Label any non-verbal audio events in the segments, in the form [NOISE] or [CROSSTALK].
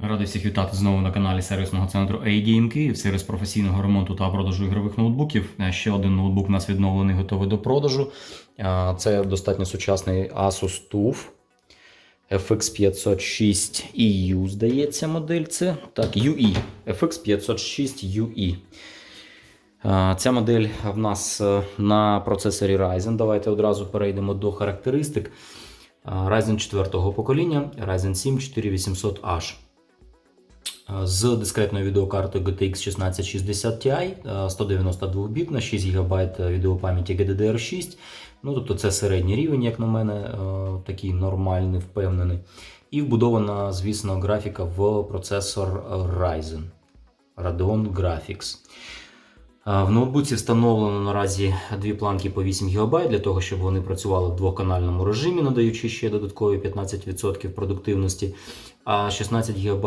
Радий всіх вітати знову на каналі сервісного центру A-Game Київ, сервіс професійного ремонту та продажу ігрових ноутбуків. Ще один ноутбук у нас відновлений, готовий до продажу. Це достатньо сучасний Asus TUF FX506 EU, здається, модель це. Так, UE. FX506 UE. Ця модель в нас е, на процесорі Ryzen. Давайте одразу перейдемо до характеристик. Ryzen 4 покоління, Ryzen 7 4800H. З дискретною відеокартою GTX 1660 Ti, 192-бітна, 6 ГБ відеопам'яті GDDR6. Ну, тобто це середній рівень, як на мене, е, такий нормальний, впевнений. І вбудована, звісно, графіка в процесор Ryzen Radeon Graphics. Е, В ноутбуці встановлено наразі дві планки по 8 ГБ для того, щоб вони працювали в двоканальному режимі, надаючи ще додаткові 15% продуктивності. А 16 ГБ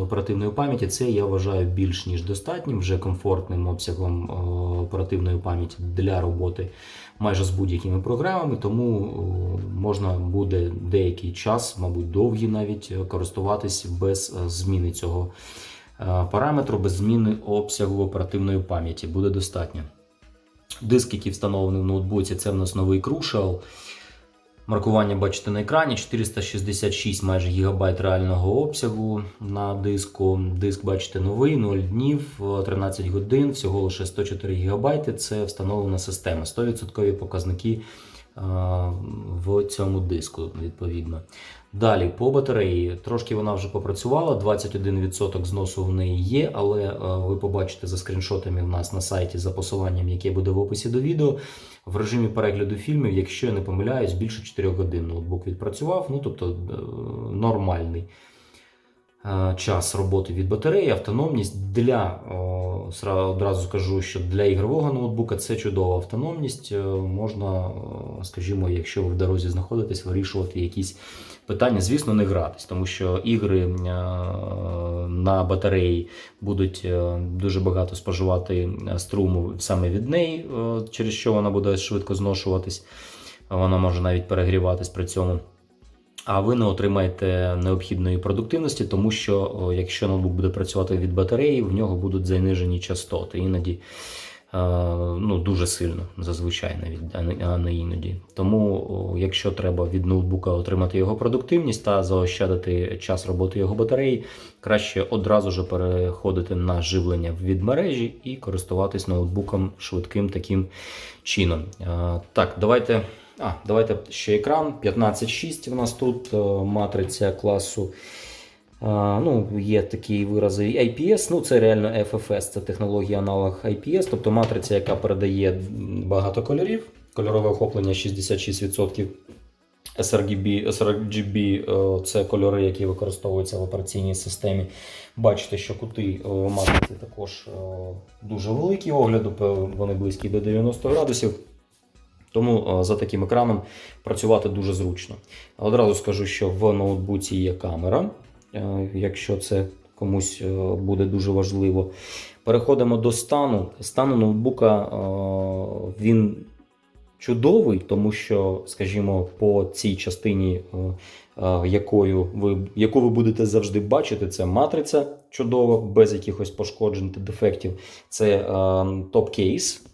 оперативної пам'яті це я вважаю більш ніж достатнім, вже комфортним обсягом е, оперативної пам'яті для роботи майже з будь-якими програмами, тому е, можна буде деякий час, мабуть, довгий навіть користуватись без зміни цього параметру, без зміни обсягу оперативної пам'яті. Буде достатньо. Диск, який встановлений в ноутбуці, це в нас новий Crucial. Маркування бачите на екрані 466 майже гігабайт реального обсягу на диску. Диск бачите новий, 0 днів, 13 годин, всього лише 104 гігабайти. Це встановлена система. 100% показники е, в цьому диску, відповідно. Далі по батареї. Трошки вона вже попрацювала, 21% зносу в неї є, але ви побачите за скріншотами в нас на сайті за посиланням, яке буде в описі до відео. В режимі перегляду фільмів, якщо я не помиляюсь, більше 4 годин ноутбук відпрацював, ну тобто е, нормальний час роботи від батареї, автономність для одразу скажу, що для ігрового ноутбука це чудова автономність. Е, Можна, е, скажімо, якщо ви в дорозі знаходитесь, вирішувати якісь питання. Звісно, не гратись, тому що ігри е, на батареї будуть е, дуже багато споживати е, струму саме від неї, е, через що вона буде швидко зношуватись. Вона може навіть перегріватись при цьому. А ви не отримаєте необхідної продуктивності, тому що якщо ноутбук буде працювати від батареї, в нього будуть занижені частоти. Іноді ну, дуже сильно, зазвичай навіть, а не- іноді. Тому, якщо треба від ноутбука отримати його продуктивність та заощадити час роботи його батареї, краще одразу ж переходити на живлення від мережі і користуватись ноутбуком швидким таким чином. Так, давайте. А, давайте ще екран. 15.6 у нас тут е, матриця класу. Ну, є такі вирази IPS, ну це реально FFS, це технологія аналог IPS, тобто матриця, яка передає багато кольорів, кольорове охоплення 66%. sRGB, sRGB це кольори, які використовуються в операційній системі. Бачите, що кути е, матриці також е, дуже великі огляду, вони близькі до 90 градусів. Тому е, за таким екраном працювати дуже зручно. Одразу скажу, що в ноутбуці є камера, е, якщо це комусь е, буде дуже важливо. Переходимо до стану. Стану ноутбука він чудовий, тому що, скажімо, по цій частині, якою ви, яку ви будете завжди бачити, це матриця чудова, без якихось пошкоджень та дефектів. Це топ-кейс.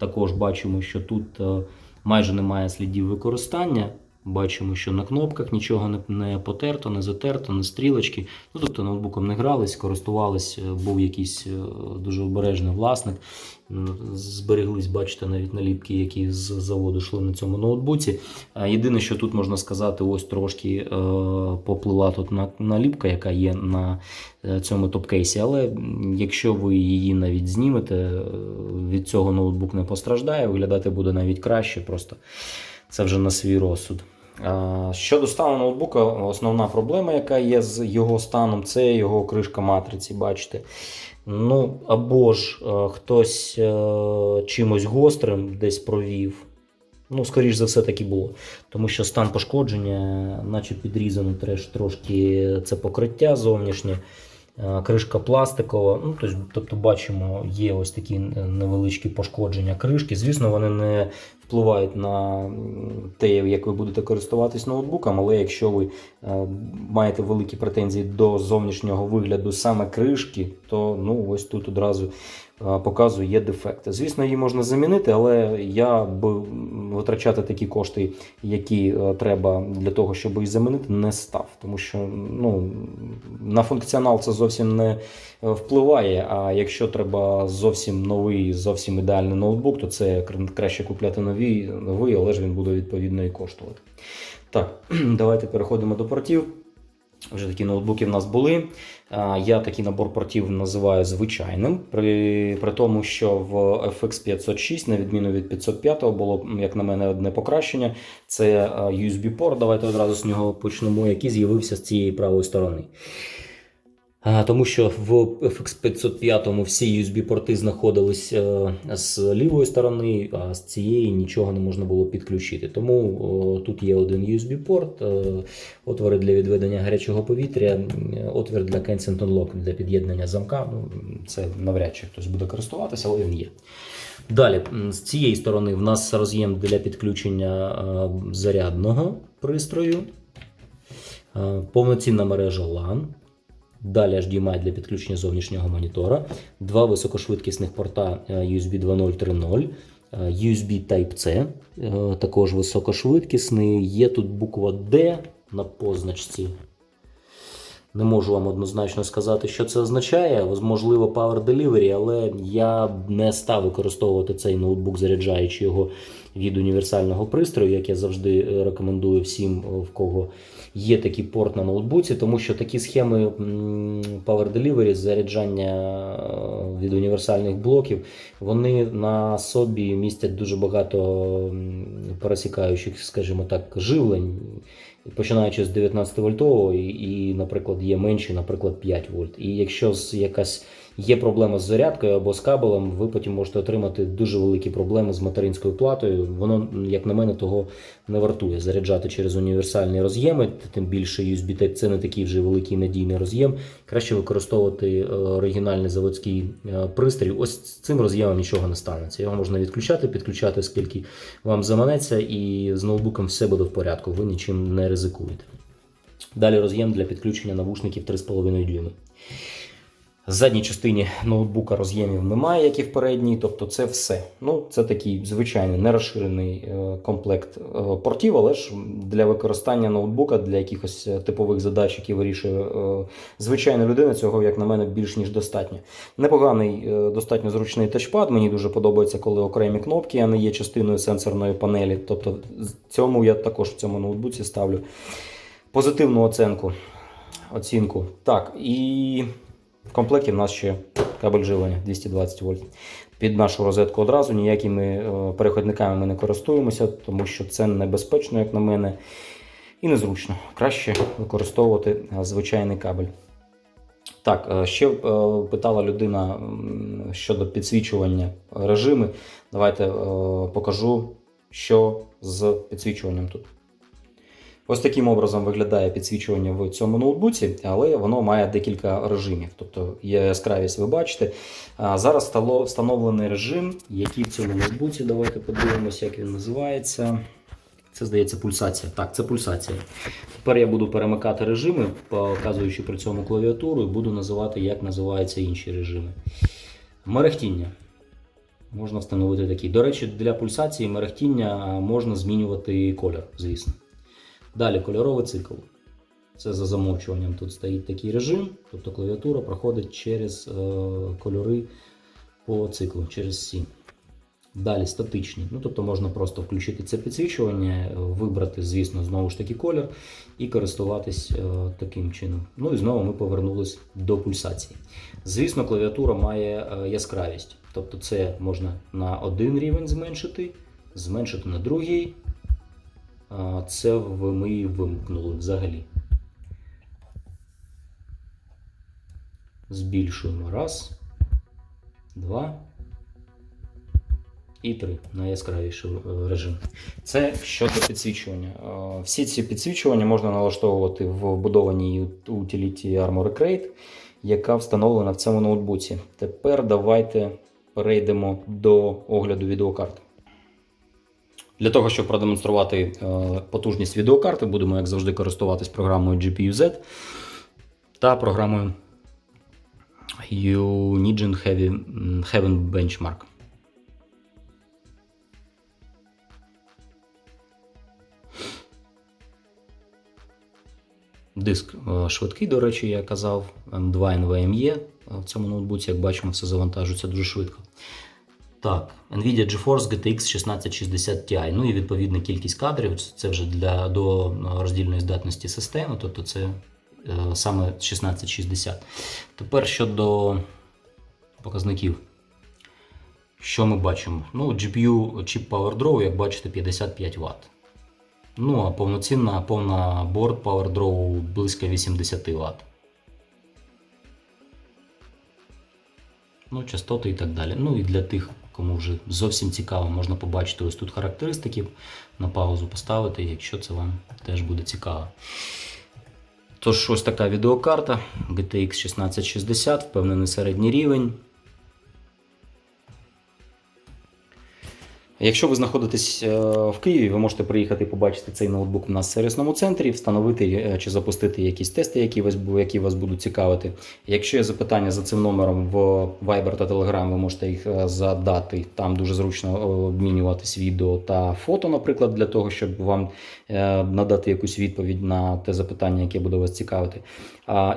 Також бачимо, що тут е, майже немає слідів використання. Бачимо, що на кнопках нічого не, потерто, не затерто, не стрілочки. Ну, тобто ноутбуком не грались, користувались, е, був якийсь е, дуже обережний власник. Збереглись, бачите, навіть наліпки, які з заводу йшли на цьому ноутбуці. Єдине, що тут можна сказати, ось трошки е, поплила тут на- наліпка, яка є на цьому топ-кейсі. Але якщо ви її навіть знімете, від цього ноутбук не постраждає, виглядати буде навіть краще. Просто це вже на свій розсуд. Щодо стану ноутбука, основна проблема, яка є з його станом, це його кришка матриці. Бачите. Ну, або ж е, хтось е, чимось гострим десь провів. Ну, скоріш за все, так і було. Тому що стан пошкодження, наче підрізано трошки це покриття зовнішнє. Е, Кришка пластикова, ну тобто, тобто бачимо, є ось такі невеличкі пошкодження кришки. Звісно, вони не впливають на те, як ви будете користуватись ноутбуком, але якщо ви е, маєте великі претензії до зовнішнього вигляду саме кришки, то ну ось тут одразу е, показую є дефекти. Звісно, її можна замінити, але я б витрачати такі кошти, які е, треба для того, щоб їх замінити, не став. Тому що ну, на функціонал це зовсім не е, впливає. А якщо треба зовсім новий, зовсім ідеальний ноутбук, то це краще купляти новий, новий, але ж він буде відповідно і коштувати. Так, [CLEARS THROAT] давайте переходимо до портів. Вже такі ноутбуки в нас були. Я такий набор портів називаю звичайним, при, при тому, що в FX 506, на відміну від 505, було, як на мене, одне покращення. Це USB-порт. Давайте одразу з нього почнемо, який з'явився з цієї правої сторони. А, Тому що в FX 505 всі USB-порти знаходились е, з лівої сторони, а з цієї нічого не можна було підключити. Тому тут є один USB-порт, е, отвори для відведення гарячого повітря, отвір для Cancel Unlock для під'єднання замка. Ну, це навряд чи хтось буде користуватися, але він є. Далі, з цієї сторони, в нас роз'єм для підключення е, зарядного пристрою, е, повноцінна мережа LAN. Далі HDMI для підключення зовнішнього монітора, два високошвидкісних порта е, USB 2.0 3.0, е, USB Type-C, е, також високошвидкісний. Є тут буква D на позначці. Не можу вам однозначно сказати, що це означає. Можливо, Power Delivery, але я не став використовувати цей ноутбук, заряджаючи його від універсального пристрою, як я завжди е, рекомендую всім, е, в кого є такий порт на ноутбуці, тому що такі схеми Power Delivery, заряджання е, від універсальних блоків, вони на собі містять дуже багато пересікаючих, скажімо так, живлень. Починаючи з 19 вольтового і, і, наприклад, є менші, наприклад, 5 вольт. І якщо якась є проблема з зарядкою або з кабелем, ви потім можете отримати дуже великі проблеми з материнською платою. Воно, як на мене, того не вартує заряджати через універсальні роз'єми, тим більше USB Type це не такий вже великий надійний роз'єм. Краще використовувати е, оригінальний заводський е, пристрій. Ось з цим роз'ємом нічого не станеться. Його можна відключати, підключати скільки вам заманеться, і з ноутбуком все буде в порядку. Ви нічим не ризикуєте. Далі роз'єм для підключення навушників 3,5 дюйми. В задній частині ноутбука роз'ємів немає, як і в передній, тобто це все. Ну, це такий звичайний нерозширений е, комплект е, портів, але ж для використання ноутбука для якихось е, типових задач, які вирішує звичайна людина, цього, як на мене, більш ніж достатньо. Непоганий, достатньо зручний тачпад. Мені дуже подобається, коли окремі кнопки, а не є частиною сенсорної панелі. Тобто, цьому я також в цьому ноутбуці ставлю позитивну оцінку. оцінку. Так, і в комплекті в нас ще кабель живлення 220 вольт. Під нашу розетку одразу ніякими е, переходниками ми не користуємося, тому що це небезпечно, як на мене, і незручно. Краще використовувати звичайний кабель. Так, е, ще е, питала людина щодо підсвічування режими. Давайте покажу, що з підсвічуванням тут. Ось таким образом виглядає підсвічування в цьому ноутбуці, але воно має декілька режимів. Тобто є яскравість, ви бачите. Зараз встановлений режим, який в цьому ноутбуці. Давайте подивимося, як він називається. Це здається пульсація. Так, це пульсація. Тепер я буду перемикати режими, показуючи при цьому клавіатуру, і буду називати, як називаються інші режими. Мерехтіння. Можна встановити такий. До речі, для пульсації мерехтіння можна змінювати колір, звісно. Далі кольоровий цикл. Це за замовчуванням тут стоїть такий режим, тобто клавіатура проходить через е, кольори по циклу, через всі. Далі статичні. Ну, тобто можна просто включити це підсвічування, е, вибрати, звісно, знову ж таки колір і користуватись е, таким чином. Ну і знову ми повернулись до пульсації. Звісно, клавіатура має е, яскравість. Тобто це можна на один рівень зменшити, зменшити на другий. Це ми і вимкнули взагалі. Збільшуємо раз, два і три на яскравіший е, режим. Це щодо підсвічування. Е, Всі ці підсвічування можна налаштовувати в вбудованій утиліті Armor Crate, яка встановлена в цьому ноутбуці. Тепер давайте перейдемо до огляду відеокарт. Для того, щоб продемонструвати е, потужність відеокарти, будемо, як завжди, користуватись програмою GPU-Z та програмою Unigine Heaven Benchmark. Диск е, швидкий, до речі, я казав. M2 NVMe в цьому ноутбуці, як бачимо, все завантажується дуже швидко. Так, Nvidia GeForce GTX 1660 Ti. Ну і відповідна кількість кадрів. Це вже для до роздільної здатності системи, тобто це е, саме 1660. Тепер щодо показників. Що ми бачимо? Ну, GPU чіп PowerDraw, як бачите, 55 Вт. Ну, а повноцінна повна борт PowerDraw близько 80 Вт. Ну, частоти і так далі. Ну і для тих, кому вже зовсім цікаво, можна побачити ось тут характеристики, на паузу поставити, якщо це вам теж буде цікаво. Тож, ось така відеокарта GTX 1660, впевнений середній рівень. Якщо ви знаходитесь е, в Києві, ви можете приїхати побачити цей ноутбук у нас в сервісному центрі, встановити е, чи запустити якісь тести, які вас, які вас будуть цікавити. Якщо є запитання за цим номером в Viber та Telegram, ви можете їх е, задати. Там дуже зручно обмінюватись відео та фото, наприклад, для того, щоб вам надати якусь відповідь на те запитання, яке буде вас цікавити.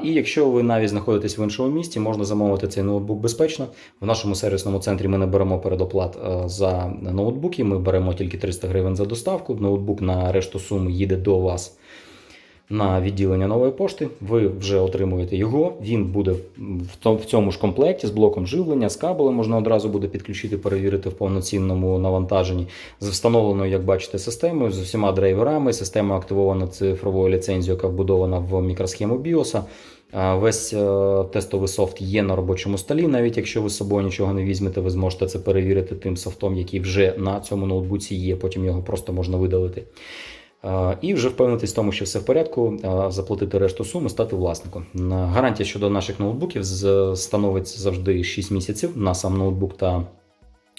І якщо ви навіть знаходитесь в іншому місті, можна замовити цей ноутбук безпечно. В нашому сервісному центрі ми не беремо передоплат за ноутбуки. Ми беремо тільки 300 гривень за доставку. Ноутбук на решту суми їде до вас на відділення нової пошти. Ви вже отримуєте його. Він буде в цьому ж комплекті з блоком живлення, з кабелем можна одразу буде підключити, перевірити в повноцінному навантаженні. З встановленою, як бачите, системою, з усіма драйверами. Система активована цифровою ліцензією, яка вбудована в мікросхему BIOS. Весь е, тестовий софт є на робочому столі. Навіть якщо ви з собою нічого не візьмете, ви зможете це перевірити тим софтом, який вже на цьому ноутбуці є. Потім його просто можна видалити. І вже впевнитись в тому, що все в порядку, заплатити решту суми, стати власником. Гарантія щодо наших ноутбуків становить завжди 6 місяців на сам ноутбук та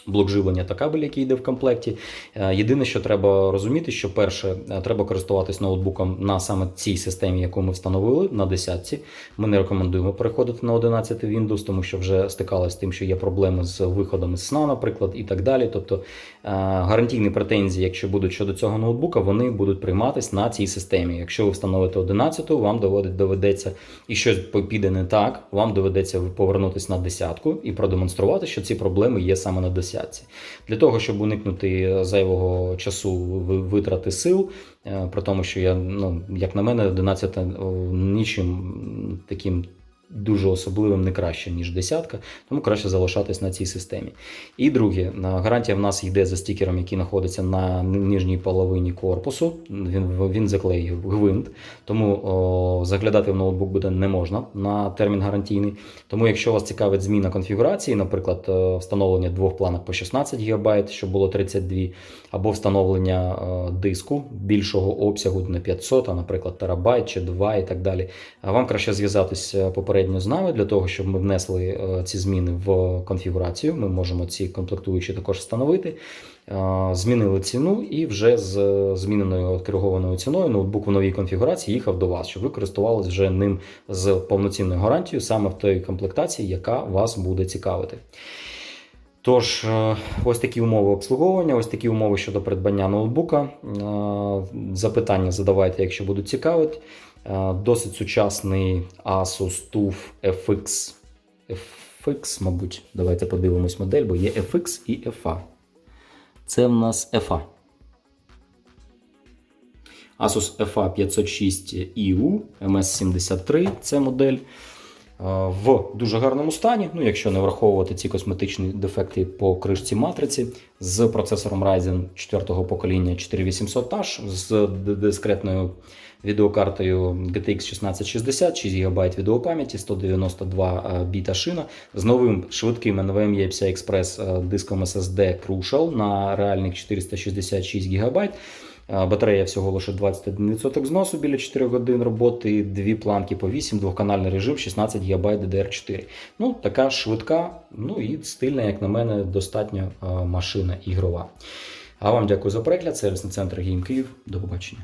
блок живлення та кабель, який йде в комплекті. Е, єдине, що треба розуміти, що перше, е, треба користуватись ноутбуком на саме цій системі, яку ми встановили на 10. Ми не рекомендуємо переходити на 11 Windows, тому що вже стикалися з тим, що є проблеми з виходами з сна, наприклад, і так далі. Тобто е, гарантійні претензії, якщо будуть щодо цього ноутбука, вони будуть прийматись на цій системі. Якщо ви встановите 11, вам доведеться і щось піде не так, вам доведеться повернутися на десятку і продемонструвати, що ці проблеми є саме на 10 десятці. Для того, щоб уникнути зайвого часу витрати сил, е, при тому, що я, ну, як на мене, 11 нічим таким дуже особливим не краще, ніж десятка, тому краще залишатись на цій системі. І друге, гарантія в нас йде за стікером, який знаходиться на нижній половині корпусу. Він він заклеїв гвинт, тому о, заглядати в ноутбук буде не можна на термін гарантійний. Тому, якщо вас цікавить зміна конфігурації, наприклад, е, встановлення двох планок по 16 ГБ, щоб було 32, або встановлення е, диску більшого обсягу на 500, а, наприклад, терабайт чи 2 і так далі, вам краще зв'язатися попередньо попередньо з нами для того, щоб ми внесли е, ці зміни в конфігурацію. Ми можемо ці комплектуючі також встановити. Е, змінили ціну і вже з зміненою керованою ціною ноутбук в новій конфігурації їхав до вас, щоб ви користувалися вже ним з повноцінною гарантією саме в той комплектації, яка вас буде цікавити. Тож, е, ось такі умови обслуговування, ось такі умови щодо придбання ноутбука. Запитання задавайте, якщо будуть цікавити. Е, досить сучасний Asus TUF FX. FX, мабуть, давайте подивимось модель, бо є FX і FA. Це в нас FA. Asus FA 506 EU MS73 це модель. Е, в дуже гарному стані, ну якщо не враховувати ці косметичні дефекти по кришці матриці, з процесором Ryzen 4-го покоління 4800H, з дискретною відеокартою GTX 1660, 6 ГБ відеопам'яті, 192 біта шина з новим швидким NVMe PCI Express диском SSD Crucial на реальних 466 ГБ. Батарея всього лише 21% зносу біля 4 годин роботи, дві планки по 8, двоканальний режим, 16 ГБ DDR4. Ну, Така швидка, ну і стильна, як на мене, достатньо машина ігрова. А вам дякую за перегляд. Сервісний центр Гейм Київ. До побачення.